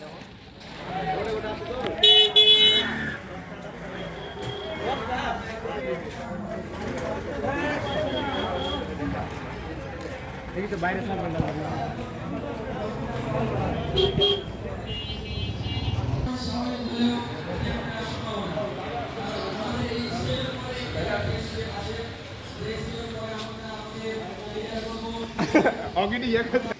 তো বাইরে অগিনি ইয়ে করতে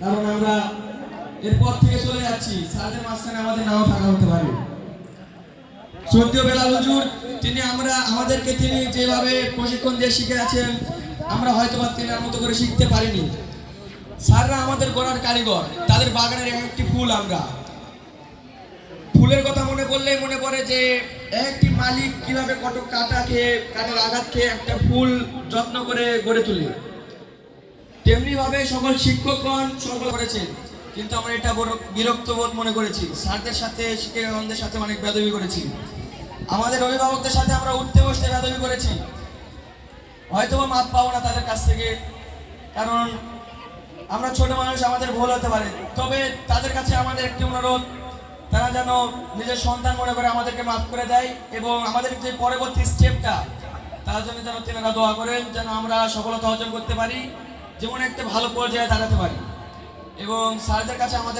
কারণ আমরা এরপর থেকে চলে যাচ্ছি। স্যারদের মাঝখানে আমাদের নাও থাকা হতে পারে। সদ্য বেলাল হুজুর, তিনি আমরা, আমাদেরকে তিনি যেভাবে প্রশিক্ষণ দিয়ে শিখে আছেন আমরা হয়তো বা তিনার মতো করে শিখতে পারিনি। স্যাররা আমাদের গড়ার কারিগর, তাদের বাগানের এক একটি ফুল আমরা। ফুলের কথা মনে করলে মনে পড়ে যে, একটি মালিক কীভাবে কত কাটা খেয়ে, কাটার আঘাত খেয়ে একটা ফুল যত্ন করে গড়ে তোলে। তেমনি ভাবে সকল শিক্ষকগণ সকল করেছেন, কিন্তু আমরা এটা বড় বিরক্ত বোধ মনে করেছি। স্যারদের সাথে, শিক্ষকগণদের সাথে অনেক বেদবি করেছি। আমাদের অভিভাবকদের সাথে আমরা উঠতে বসতে বেদবি করেছি। হয়তো মাপ পাবো না তাদের কাছ থেকে, কারণ আমরা ছোট মানুষ, আমাদের ভুল হতে পারে। তবে তাদের কাছে আমাদের একটি অনুরোধ, তারা যেন নিজের সন্তান মনে করে আমাদেরকে মাফ করে দেয় এবং আমাদের যে পরবর্তী স্টেপটা তার জন্য যেন তেনারা দোয়া করেন, যেন আমরা সফলতা অর্জন করতে পারি। যেমন একটা ভালো পর্যায়ে দাঁড়াতে পারি। এবং স্যারদের কাছে আমাদের